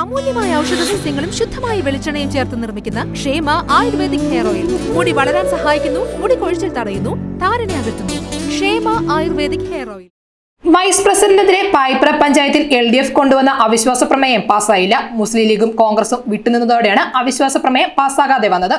അമൂല്യമായ ഔഷധ സസ്യങ്ങളും ശുദ്ധമായ വെളിച്ചെണ്ണയും ചേർത്ത് നിർമ്മിക്കുന്ന ക്ഷേമ ആയുർവേദിക് ഹെയർ ഓയിൽ. മുടി വളരാൻ സഹായിക്കുന്നു മുടി കൊഴിച്ചിൽ തടയുന്നു താരനെ അകറ്റുന്നു. Kshema ayurvedic hair oil. Vice പ്രസിഡന്റിനെതിരെ Paipra പഞ്ചായത്തിൽ എൽ ഡി എഫ് കൊണ്ടുവന്ന അവിശ്വാസ പ്രമേയം പാസ്സായില്ല. മുസ്ലിം ലീഗും കോൺഗ്രസും വിട്ടുനിന്നതോടെയാണ് അവിശ്വാസ പ്രമേയം പാസ്സാകാതെ വന്നത്.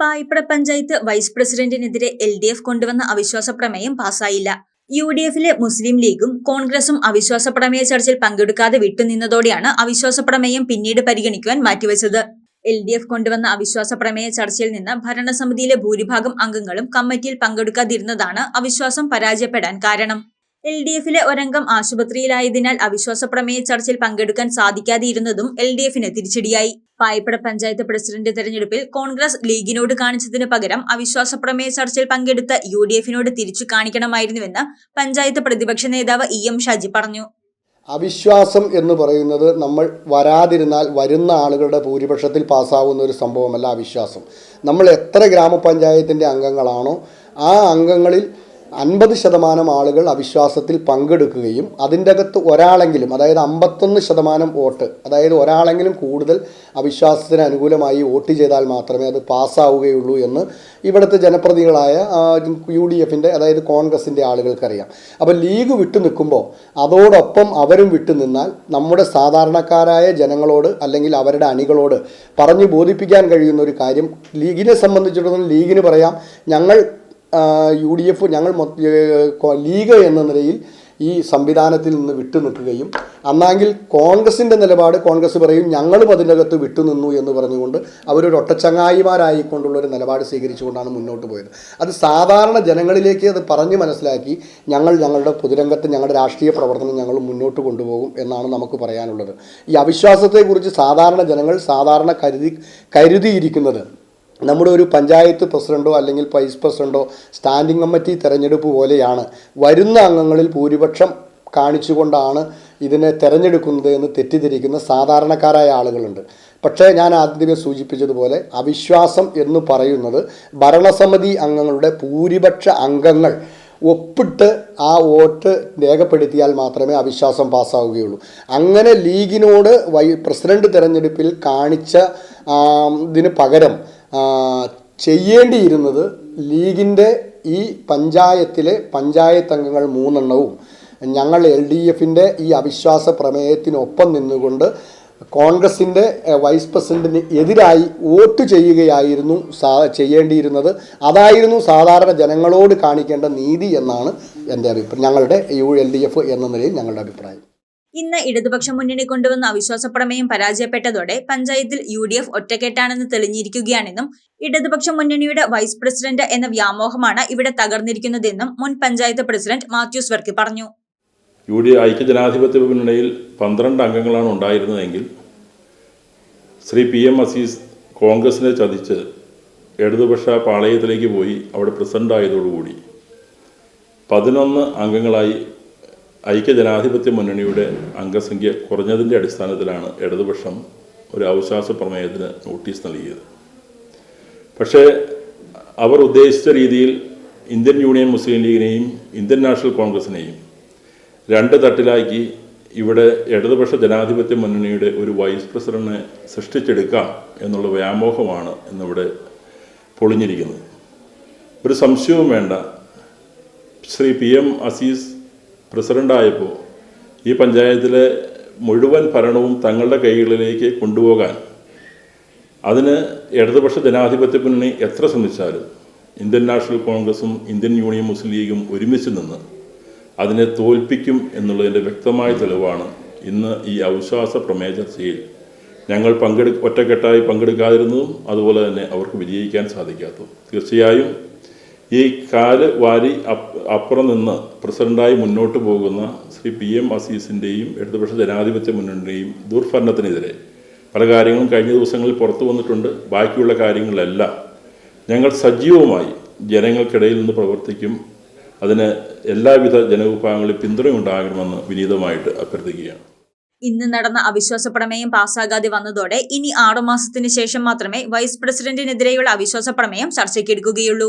പായിപ്പട പഞ്ചായത്ത് വൈസ് പ്രസിഡന്റിനെതിരെ എൽ ഡി എഫ് കൊണ്ടുവന്ന അവിശ്വാസ പ്രമേയം പാസായില്ല യു ഡി എഫിലെ മുസ്ലിം ലീഗും കോൺഗ്രസും അവിശ്വാസ പ്രമേയ ചർച്ചയിൽ പങ്കെടുക്കാതെ വിട്ടുനിന്നതോടെയാണ് അവിശ്വാസ പ്രമേയം പിന്നീട് പരിഗണിക്കുവാൻ മാറ്റിവെച്ചത്. എൽ ഡി എഫ് കൊണ്ടുവന്ന അവിശ്വാസ പ്രമേയ ചർച്ചയിൽ നിന്ന് ഭരണസമിതിയിലെ ഭൂരിഭാഗം അംഗങ്ങളും കമ്മിറ്റിയിൽ പങ്കെടുക്കാതിരുന്നതാണ് അവിശ്വാസം പരാജയപ്പെടാൻ കാരണം. എൽ ഡി എഫിലെ ഒരംഗം ആശുപത്രിയിലായതിനാൽ അവിശ്വാസ പ്രമേയ ചർച്ചയിൽ പങ്കെടുക്കാൻ സാധിക്കാതിരുന്നതും എൽ ഡി എഫിന് തിരിച്ചടിയായി. പായിപ്പട പഞ്ചായത്ത് പ്രസിഡന്റ് തെരഞ്ഞെടുപ്പിൽ കോൺഗ്രസ് ലീഗിനോട് കാണിച്ചതിന് പകരം അവിശ്വാസ പ്രമേയ ചർച്ചയിൽ പങ്കെടുത്ത യു ഡി എഫിനോട് തിരിച്ചു കാണിക്കണമായിരുന്നുവെന്ന് പഞ്ചായത്ത് പ്രതിപക്ഷ നേതാവ് ഇ എം ഷാജി പറഞ്ഞു. അവിശ്വാസം എന്ന് പറയുന്നത് നമ്മൾ വരാതിരുന്നാൽ വരുന്ന ആളുകളുടെ ഭൂരിപക്ഷത്തിൽ പാസ്സാവുന്ന ഒരു സംഭവമല്ല അവിശ്വാസം. നമ്മൾ എത്ര ഗ്രാമപഞ്ചായത്തിന്റെ അംഗങ്ങളാണോ ആ അംഗങ്ങളിൽ അൻപത് ശതമാനം ആളുകൾ അവിശ്വാസത്തിൽ പങ്കെടുക്കുകയും അതിന്റെ അകത്ത് ഒരാളെങ്കിലും അതായത് അമ്പത്തൊന്ന് ശതമാനം വോട്ട് അതായത് ഒരാളെങ്കിലും കൂടുതൽ അവിശ്വാസത്തിന് അനുകൂലമായി വോട്ട് ചെയ്താൽ മാത്രമേ അത് പാസ്സാവുകയുള്ളൂ എന്ന് ഇവിടുത്തെ ജനപ്രതികളായ യു ഡി എഫിന്റെ അതായത് കോൺഗ്രസിന്റെ ആളുകൾക്കറിയാം. അപ്പോൾ ലീഗ് വിട്ടു നിൽക്കുമ്പോൾ അതോടൊപ്പം അവരും വിട്ടു നിന്നാൽ നമ്മുടെ സാധാരണക്കാരായ ജനങ്ങളോട് അല്ലെങ്കിൽ അവരുടെ അണികളോട് പറഞ്ഞു ബോധിപ്പിക്കാൻ കഴിയുന്ന ഒരു കാര്യം ലീഗിനെ സംബന്ധിച്ചിടത്തോളം ലീഗിന് പറയാം. ഞങ്ങൾ യു ഡി എഫ് ഞങ്ങൾ ലീഗ് എന്ന നിലയിൽ ഈ സംവിധാനത്തിൽ നിന്ന് വിട്ടു നിൽക്കുകയും അന്നാങ്കിൽ കോൺഗ്രസിന്റെ നിലപാട് കോൺഗ്രസ് പറയും ഞങ്ങളും അതിന്റെ അകത്ത് വിട്ടുനിന്നു എന്ന് പറഞ്ഞുകൊണ്ട് അവരൊരു ഒട്ടച്ചങ്ങായിമാരായിക്കൊണ്ടുള്ള ഒരു നിലപാട് സ്വീകരിച്ചുകൊണ്ടാണ് മുന്നോട്ട് പോയത്. അത് സാധാരണ ജനങ്ങളിലേക്ക് അത് പറഞ്ഞ് മനസ്സിലാക്കി ഞങ്ങൾ ഞങ്ങളുടെ പൊതുരംഗത്ത് ഞങ്ങളുടെ രാഷ്ട്രീയ പ്രവർത്തനം ഞങ്ങൾ മുന്നോട്ട് കൊണ്ടുപോകും എന്നാണ് നമുക്ക് പറയാനുള്ളത്. ഈ അവിശ്വാസത്തെക്കുറിച്ച് സാധാരണ ജനങ്ങൾ സാധാരണ കരുതി കരുതിയിരിക്കുന്നത്. നമ്മുടെ ഒരു പഞ്ചായത്ത് പ്രസിഡന്റോ അല്ലെങ്കിൽ വൈസ് പ്രസിഡന്റോ സ്റ്റാൻഡിംഗ് കമ്മിറ്റി തിരഞ്ഞെടുപ്പ് പോലെയാണ്. വരുന്ന അംഗങ്ങളിൽ ഭൂരിപക്ഷം കാണിച്ചുകൊണ്ടാണ് ഇതിനെ തിരഞ്ഞെടുക്കുന്നത് എന്ന് തെറ്റിദ്ധരിക്കുന്ന സാധാരണക്കാരായ ആളുകളുണ്ട്. പക്ഷേ ഞാൻ ആദ്യമേ സൂചിപ്പിച്ചതുപോലെ അവിശ്വാസം എന്ന് പറയുന്നത് ഭരണസമിതി അംഗങ്ങളുടെ ഭൂരിപക്ഷ അംഗങ്ങൾ ഒപ്പിട്ട് ആ വോട്ട് രേഖപ്പെടുത്തിയാൽ മാത്രമേ അവിശ്വാസം പാസ്സാവുകയുള്ളൂ. അങ്ങനെ ലീഗിനോട് വൈ പ്രസിഡന്റ് തിരഞ്ഞെടുപ്പിൽ കാണിച്ച ഇതിന് പകരം ചെയ്യേണ്ടിയിരുന്നത് ലീഗിന്റെ ഈ പഞ്ചായത്തിലെ പഞ്ചായത്ത് അംഗങ്ങൾ മൂന്നെണ്ണവും. ഞങ്ങൾ എൽ ഡി എഫിന്റെ ഈ അവിശ്വാസ പ്രമേയത്തിനൊപ്പം നിന്നുകൊണ്ട് കോൺഗ്രസിന്റെ വൈസ് പ്രസിഡന്റിന് എതിരായി വോട്ട് ചെയ്യുകയായിരുന്നു സാ ചെയ്യേണ്ടിയിരുന്നത്. അതായിരുന്നു സാധാരണ ജനങ്ങളോട് കാണിക്കേണ്ട നീതി എന്നാണ് എന്റെ അഭിപ്രായം ഞങ്ങളുടെ യു എൽ ഡി എഫ് എന്ന നിലയിൽ ഞങ്ങളുടെ അഭിപ്രായം. ഇന്ന് ഇടതുപക്ഷ മുന്നണി കൊണ്ടുവന്ന അവിശ്വാസ പ്രമേയം പരാജയപ്പെട്ടതോടെ പഞ്ചായത്തിൽ യു ഡി എഫ് ഒറ്റക്കെട്ടാണെന്ന് തെളിഞ്ഞിരിക്കുകയാണെന്നും ഇടതുപക്ഷ മുന്നണിയുടെ വൈസ് പ്രസിഡന്റ് എന്ന വ്യാമോഹമാണ് ഇവിടെ തകർന്നിരിക്കുന്നതെന്നും മുൻ പഞ്ചായത്ത് പ്രസിഡന്റ് മാത്യൂസ് വർക്കി പറഞ്ഞു. യു ഡി ഐക്യജനാധിപത്യ മുന്നണിയിൽ പന്ത്രണ്ട് അംഗങ്ങളാണ് ഉണ്ടായിരുന്നതെങ്കിൽ ശ്രീ പി എം അസീസ് കോൺഗ്രസിനെ ചതിച്ച് ഇടതുപക്ഷ പാളയത്തിലേക്ക് പോയി അവിടെ പ്രസിഡന്റായതോടുകൂടി പതിനൊന്ന് അംഗങ്ങളായി ഐക്യജനാധിപത്യ മുന്നണിയുടെ അംഗസംഖ്യ കുറഞ്ഞതിന്റെ അടിസ്ഥാനത്തിലാണ് ഇടതുപക്ഷം ഒരു അവിശ്വാസ പ്രമേയത്തിന് നോട്ടീസ് നൽകിയത്. പക്ഷേ അവർ ഉദ്ദേശിച്ച രീതിയിൽ ഇന്ത്യൻ യൂണിയൻ മുസ്ലിം ലീഗിനെയും ഇന്ത്യൻ നാഷണൽ കോൺഗ്രസിനെയും രണ്ട് തട്ടിലാക്കി ഇവിടെ ഇടതുപക്ഷ ജനാധിപത്യ മുന്നണിയുടെ ഒരു വൈസ് പ്രസിഡന്റിനെ സൃഷ്ടിച്ചെടുക്കാം എന്നുള്ള വ്യാമോഹമാണ് ഇന്നിവിടെ പൊളിഞ്ഞിരിക്കുന്നത്. ഒരു സംശയവും വേണ്ട. ശ്രീ പി എം അസീസ് പ്രസിഡന്റായപ്പോൾ ഈ പഞ്ചായത്തിലെ മുഴുവൻ ഭരണവും തങ്ങളുടെ കൈകളിലേക്ക് കൊണ്ടുപോകാൻ അതിന് ഇടതുപക്ഷ ജനാധിപത്യ മുന്നണി എത്ര ശ്രമിച്ചാലും ഇന്ത്യൻ നാഷണൽ കോൺഗ്രസും ഇന്ത്യൻ യൂണിയൻ മുസ്ലിം ലീഗും ഒരുമിച്ച് നിന്ന് അതിനെ തോൽപ്പിക്കും എന്നുള്ളതിന്റെ വ്യക്തമായ തെളിവാണ് ഇന്ന് ഈ അവിശ്വാസ പ്രമേയ ചർച്ചയിൽ ഞങ്ങൾ പങ്കെടു ഒറ്റക്കെട്ടായി പങ്കെടുക്കാതിരുന്നതും അതുപോലെ തന്നെ അവർക്ക് വിജയിക്കാൻ സാധിക്കാത്തതും. തീർച്ചയായും ഈ കാൽ വാരി അപ്പ് അപ്പുറം നിന്ന് പ്രസിഡന്റായി മുന്നോട്ട് പോകുന്ന ശ്രീ പി എം അസീസിന്റെയും ഇടതുപക്ഷ ജനാധിപത്യ മുന്നണിയുടെയും ദുർഭരണത്തിനെതിരെ പല കാര്യങ്ങളും കഴിഞ്ഞ ദിവസങ്ങളിൽ പുറത്തു വന്നിട്ടുണ്ട്. ബാക്കിയുള്ള കാര്യങ്ങളെല്ലാം ഞങ്ങൾ സജീവമായി ജനങ്ങൾക്കിടയിൽ നിന്ന് പ്രവർത്തിക്കും. അതിന് എല്ലാവിധ ജനവിഭാഗങ്ങളിൽ പിന്തുണയുണ്ടാകണമെന്ന് വിനീതമായിട്ട് അഭ്യർത്ഥിക്കുകയാണ്. ഇന്ന് നടന്ന അവിശ്വാസ പ്രമേയം പാസ്സാകാതെ വന്നതോടെ ഇനി ആറുമാസത്തിന് ശേഷം മാത്രമേ വൈസ് പ്രസിഡന്റിനെതിരെയുള്ള അവിശ്വാസ പ്രമേയം ചർച്ചയ്ക്കെടുക്കുകയുള്ളൂ